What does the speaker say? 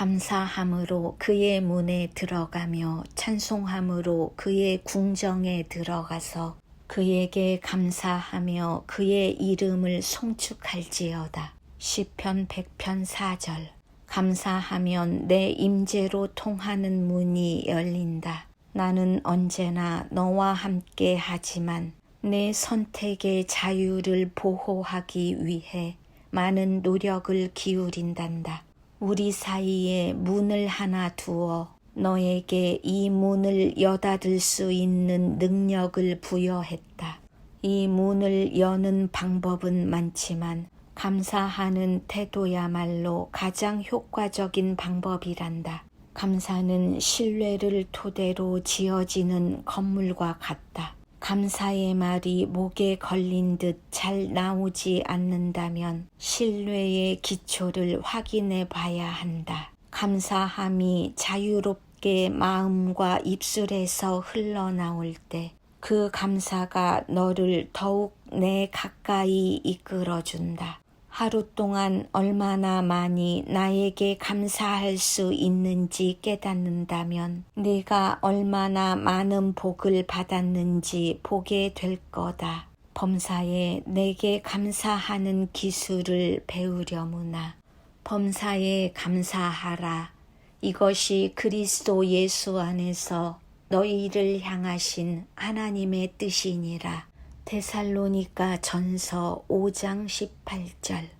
감사함으로 그의 문에 들어가며 찬송함으로 그의 궁정에 들어가서 그에게 감사하며 그의 이름을 송축할지어다. 시편 100편 4절 감사하면 내 임재로 통하는 문이 열린다. 나는 언제나 너와 함께 하지만 내 선택의 자유를 보호하기 위해 많은 노력을 기울인단다. 우리 사이에 문을 하나 두어 너에게 이 문을 여닫을 수 있는 능력을 부여했다. 이 문을 여는 방법은 많지만 감사하는 태도야말로 가장 효과적인 방법이란다. 감사는 신뢰를 토대로 지어지는 건물과 같다. 감사의 말이 목에 걸린 듯 잘 나오지 않는다면 신뢰의 기초를 확인해 봐야 한다. 감사함이 자유롭게 마음과 입술에서 흘러나올 때 그 감사가 너를 더욱 내 가까이 이끌어준다. 하루 동안 얼마나 많이 나에게 감사할 수 있는지 깨닫는다면 네가 얼마나 많은 복을 받았는지 보게 될 거다. 범사에 내게 감사하는 기술을 배우려무나 범사에 감사하라. 이것이 그리스도 예수 안에서 너희를 향하신 하나님의 뜻이니라. 데살로니가 전서 5장 18절